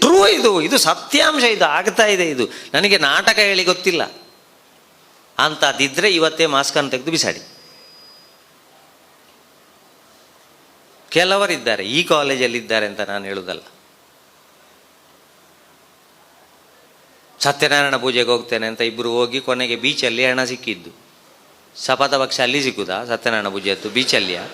True ಇದು. ಇದು ಸತ್ಯಾಂಶ ಇದು. ಆಗ್ತಾ ಇದೆ ಇದು. ನನಗೆ ನಾಟಕ ಹೇಳಿ ಗೊತ್ತಿಲ್ಲ. ಅಂತ ಅದಿದ್ರೆ ಇವತ್ತೇ ಮಾಸ್ಕನ್ನು ತೆಗೆದು ಬಿಸಾಡಿ. ಕೆಲವರಿದ್ದಾರೆ. ಈ ಕಾಲೇಜಲ್ಲಿ ಇದ್ದಾರೆ ಅಂತ ನಾನು ಹೇಳುದಲ್ಲ. ಸತ್ಯನಾರಾಯಣ ಪೂಜೆಗೆ ಹೋಗ್ತೇನೆ ಅಂತ ಇಬ್ಬರು ಹೋಗಿ ಕೊನೆಗೆ ಬೀಚಲ್ಲಿ ಹಣ ಸಿಕ್ಕಿದ್ದು. ಶಪಥ ಪಕ್ಷ ಅಲ್ಲಿ ಸಿಕ್ಕುದಾ? ಸತ್ಯನಾರಾಯಣ ಪೂಜೆಯದ್ದು ಬೀಚಲ್ಲಿಯಾ?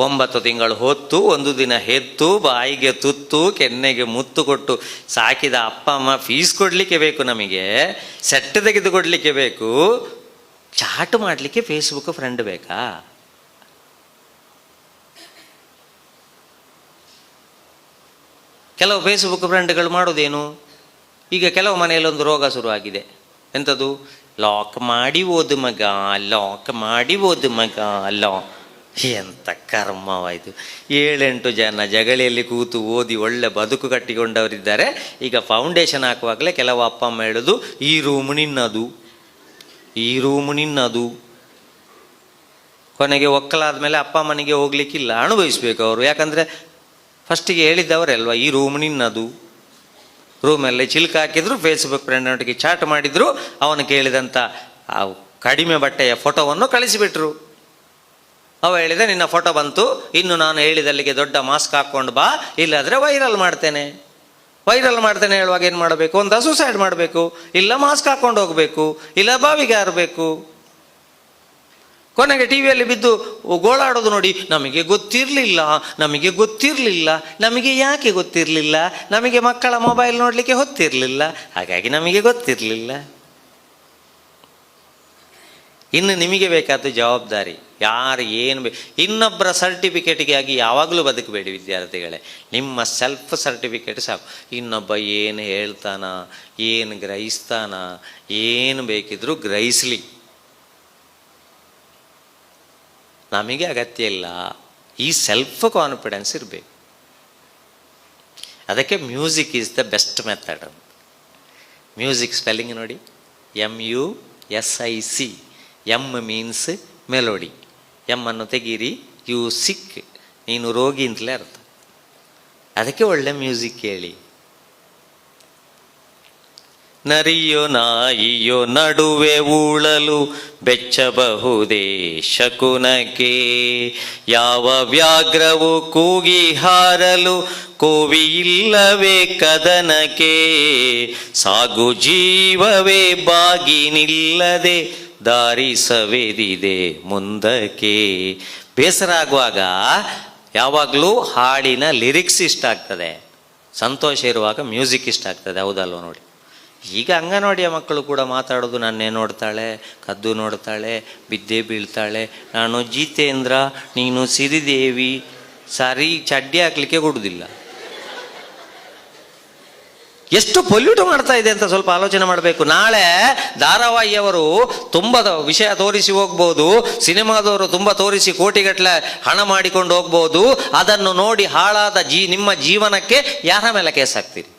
ಒಂಬತ್ತು ತಿಂಗಳು ಹೊತ್ತು, ಒಂದು ದಿನ ಹೆತ್ತು, ಬಾಯಿಗೆ ತುತ್ತು, ಕೆನ್ನೆಗೆ ಮುತ್ತು ಕೊಟ್ಟು ಸಾಕಿದ ಅಪ್ಪ, ಅಮ್ಮ ಫೀಸ್ ಕೊಡಲಿಕ್ಕೆ ಬೇಕು ನಮಗೆ ಸೆಟ್ ತೆಗೆದುಕೊಡ್ಲಿಕ್ಕೆ ಬೇಕು. ಚಾಟ್ ಮಾಡಲಿಕ್ಕೆ ಫೇಸ್ಬುಕ್ ಫ್ರೆಂಡ್ ಬೇಕಾ? ಕೆಲವು ಫೇಸ್ಬುಕ್ ಫ್ರೆಂಡ್ಗಳು ಮಾಡೋದೇನು? ಈಗ ಕೆಲವು ಮನೆಯಲ್ಲಿ ಒಂದು ರೋಗ ಶುರುವಾಗಿದೆ. ಎಂಥದ್ದು ಲಾಕ್ ಮಾಡಿ ಓದು ಮಗ ಲಾಕ್ ಮಾಡಿ ಓದು ಮಗ ಲಾ ಎಂತ ಕರ್ಮವಾಯಿತು. ಏಳೆಂಟು ಜನ ಜಗಳಿಯಲ್ಲಿ ಕೂತು ಓದಿ ಒಳ್ಳೆ ಬದುಕು ಕಟ್ಟಿಕೊಂಡವರಿದ್ದಾರೆ. ಈಗ ಫೌಂಡೇಶನ್ ಹಾಕುವಾಗಲೇ ಕೆಲವು ಅಪ್ಪ ಅಮ್ಮ ಹೇಳೋದು, ಈ ರೂಮ್ ನಿನ್ನದು, ಈ ರೂಮ್ ನಿನ್ನದು. ಕೊನೆಗೆ ಒಕ್ಕಲಾದ ಮೇಲೆ ಅಪ್ಪ ಅಮ್ಮನಿಗೆ ಹೋಗ್ಲಿಕ್ಕಿಲ್ಲ. ಅನುಭವಿಸ್ಬೇಕು ಅವರು. ಯಾಕಂದರೆ ಫಸ್ಟಿಗೆ ಹೇಳಿದ್ದವರೇ ಅಲ್ವಾ ಈ ರೂಮ್ ನಿನ್ನದು. ರೂಮಲ್ಲಿ ಚಿಲ್ಕ ಹಾಕಿದ್ರು ಫೇಸ್ಬುಕ್ ಫ್ರೆಂಡ್ನೊಟ್ಟಿಗೆ ಚಾಟ್ ಮಾಡಿದ್ರು. ಅವನು ಕೇಳಿದಂಥ ಆ ಕಡಿಮೆ ಬಟ್ಟೆಯ ಫೋಟೋವನ್ನು ಕಳಿಸಿಬಿಟ್ರು. ಅವ ಹೇಳಿದೆ, ನಿನ್ನ ಫೋಟೋ ಬಂತು, ಇನ್ನು ನಾನು ಹೇಳಿದಲ್ಲಿಗೆ ದೊಡ್ಡ ಮಾಸ್ಕ್ ಹಾಕ್ಕೊಂಡು ಬಾ, ಇಲ್ಲಾದರೆ ವೈರಲ್ ಮಾಡ್ತೇನೆ. ವೈರಲ್ ಮಾಡ್ತೇನೆ ಹೇಳುವಾಗ ಏನು ಮಾಡಬೇಕು? ಅಂತ ಸುಸೈಡ್ ಮಾಡಬೇಕು, ಇಲ್ಲ ಮಾಸ್ಕ್ ಹಾಕ್ಕೊಂಡು ಹೋಗಬೇಕು, ಇಲ್ಲ ಬಾವಿಗೆ ಹಾರಬೇಕು. ಕೊನೆಗೆ ಟಿವಿಯಲ್ಲಿ ಬಿದ್ದು ಗೋಳಾಡೋದು ನೋಡಿ, ನಮಗೆ ಗೊತ್ತಿರಲಿಲ್ಲ ನಮಗೆ ಗೊತ್ತಿರಲಿಲ್ಲ, ನಮಗೆ ಯಾಕೆ ಗೊತ್ತಿರಲಿಲ್ಲ? ನಮಗೆ ಮಕ್ಕಳ ಮೊಬೈಲ್ ನೋಡಲಿಕ್ಕೆ ಹೊತ್ತಿರಲಿಲ್ಲ, ಹಾಗಾಗಿ ನಮಗೆ ಗೊತ್ತಿರಲಿಲ್ಲ. ಇನ್ನು ನಿಮಗೆ ಬೇಕಾದ ಜವಾಬ್ದಾರಿ, ಯಾರು ಏನು ಬೇ, ಇನ್ನೊಬ್ಬರ ಸರ್ಟಿಫಿಕೇಟ್ಗಾಗಿ ಯಾವಾಗಲೂ ಬದುಕಬೇಡಿ ವಿದ್ಯಾರ್ಥಿಗಳೇ. ನಿಮ್ಮ ಸೆಲ್ಫ್ ಸರ್ಟಿಫಿಕೇಟ್ ಸಾಕು. ಇನ್ನೊಬ್ಬ ಏನು ಹೇಳ್ತಾನ, ಏನು ಗ್ರಹಿಸ್ತಾನ, ಏನು ಬೇಕಿದ್ರೂ ಗ್ರಹಿಸಲಿ. ನಮಗೆ ಅಗತ್ಯ ಇಲ್ಲ. ಈ ಸೆಲ್ಫ್ ಕಾನ್ಫಿಡೆನ್ಸ್ ಇರಬೇಕು. ಅದಕ್ಕೆ music is the best method music spelling ನೋಡಿ. M U S I C M means melody. M ಅನ್ನು ತೆಗೀರಿ, ಯು ಸಿಕ್, ನೀನು ರೋಗಿ ಅಂತಲೇ ಅರ್ಥ. ಅದಕ್ಕೆ ಒಳ್ಳೆ ಮ್ಯೂಸಿಕ್ ಕೇಳಿ. ನರಿಯೋ ನಾಯಿಯೋ ನಡುವೆ ಉಳಲು ಬೆಚ್ಚಬಹುದೇ ಶಕುನಕ್ಕೆ ಯಾವ ವ್ಯಾಘ್ರವು ಕೂಗಿ ಹಾರಲು ಕೋವಿ ಇಲ್ಲವೇ ಕದನಕ್ಕೆ. ಸಾಗು ಜೀವವೇ ಬಾಗಿ ನಿಲ್ಲದೆ ದಾರಿ ಸವೇದಿದೆ ಮುಂದಕ್ಕೆ. ಬೇಸರ ಆಗುವಾಗ ಯಾವಾಗಲೂ ಹಾಡಿನ ಲಿರಿಕ್ಸ್ ಇಷ್ಟ ಆಗ್ತದೆ. ಸಂತೋಷ ಇರುವಾಗ ಮ್ಯೂಸಿಕ್ ಇಷ್ಟ ಆಗ್ತದೆ, ಹೌದಲ್ವ ನೋಡಿ. ಈಗ ಅಂಗನವಾಡಿಯ ಮಕ್ಕಳು ಕೂಡ ಮಾತಾಡೋದು ನನ್ನೇ ನೋಡ್ತಾಳೆ, ಕದ್ದು ನೋಡ್ತಾಳೆ, ಬಿದ್ದೆ ಬೀಳ್ತಾಳೆ. ನಾನು, ಜೀತೇಂದ್ರ, ನೀನು ಸಿರಿದೇವಿ, ಸರಿ ಚಡ್ಡಿ ಹಾಕ್ಲಿಕ್ಕೆ ಕೊಡುವುದಿಲ್ಲ ಎಷ್ಟು ಪೊಲ್ಯೂಟ್ ಮಾಡ್ತಾ ಇದೆ ಅಂತ ಸ್ವಲ್ಪ ಆಲೋಚನೆ ಮಾಡಬೇಕು. ನಾಳೆ ಧಾರಾವಾಹಿಯವರು ತುಂಬ ವಿಷಯ ತೋರಿಸಿ ಹೋಗ್ಬೋದು, ಸಿನಿಮಾದವರು ತುಂಬ ತೋರಿಸಿ ಕೋಟಿಗಟ್ಟಲೆ ಹಣ ಮಾಡಿಕೊಂಡು ಹೋಗ್ಬೋದು, ಅದನ್ನು ನೋಡಿ ಹಾಳಾದ ಜೀ, ನಿಮ್ಮ ಜೀವನಕ್ಕೆ ಯಾರ ಮೇಲೆ ಕೇಸ್ ಹಾಕ್ತೀರಿ?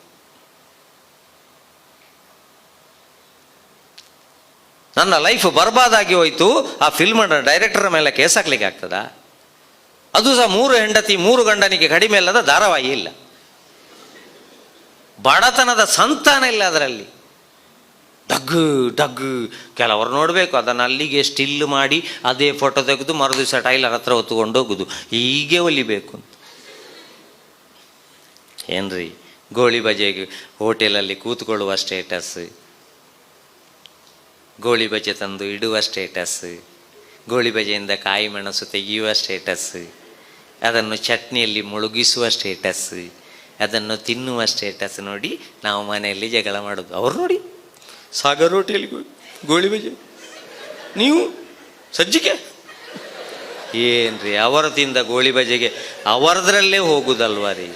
ನನ್ನ ಲೈಫ್ ಬರ್ಬಾದಾಗಿ ಹೋಯಿತು, ಆ ಫಿಲ್ಮ್ ಡೈರೆಕ್ಟರ್ ಮೇಲೆ ಕೇಸ್ ಹಾಕ್ಲಿಕ್ಕೆ ಆಗ್ತದಾ? ಅದು ಸಹ ಮೂರು ಹೆಂಡತಿ, ಮೂರು ಗಂಡನಿಗೆ ಕಡಿಮೆ ಅಲ್ಲದ ಧಾರಾವಾಹಿ ಇಲ್ಲ. ಬಡತನದ ಸಂತಾನ ಇಲ್ಲ ಅದರಲ್ಲಿ. ಡಗ್ಗು ಡಗ್ಗು. ಕೆಲವರು ನೋಡಬೇಕು, ಅದನ್ನು ಅಲ್ಲಿಗೆ ಸ್ಟಿಲ್ ಮಾಡಿ ಅದೇ ಫೋಟೋ ತೆಗೆದು ಮರುದಿವಸ ಟೈಲರ್ ಹತ್ರ ಹೊತ್ತುಕೊಂಡು ಹೋಗುದು. ಹೀಗೆ ಒಲಿಬೇಕು ಅಂತ. ಏನ್ರಿ? ಗೋಳಿ ಬಜೆಗೆ ಹೋಟೆಲಲ್ಲಿ ಕೂತ್ಕೊಳ್ಳುವ ಸ್ಟೇಟಸ್ ಗೋಳಿ ಬಜೆ ತಂದು ಇಡುವ ಸ್ಟೇಟಸ್ ಗೋಳಿ ಬಜೆಯಿಂದ ಕಾಯಿ ಮೆಣಸು ತೆಗೆಯುವ ಸ್ಟೇಟಸ್ ಅದನ್ನು ಚಟ್ನಿಯಲ್ಲಿ ಮುಳುಗಿಸುವ ಸ್ಟೇಟಸ್ ಅದನ್ನು ತಿನ್ನುವ ಸ್ಟೇಟಸ್ ನೋಡಿ ನಾವು ಮನೆಯಲ್ಲಿ ಜಗಳ ಮಾಡೋದು. ಅವ್ರು ನೋಡಿ. ಸಾಗರ್ ರೋಟಿಯಲ್ಲಿ ಗೋಳಿ ಬಜೆ. ನೀವು? ಸಜ್ಜಿಕೆ ಏನ್ರಿ ಅವರ ತಿಂದ ಗೋಳಿ ಬಜೆಗೆ ಅವರದ್ರಲ್ಲೇ ಹೋಗುದಲ್ವ ರೀ?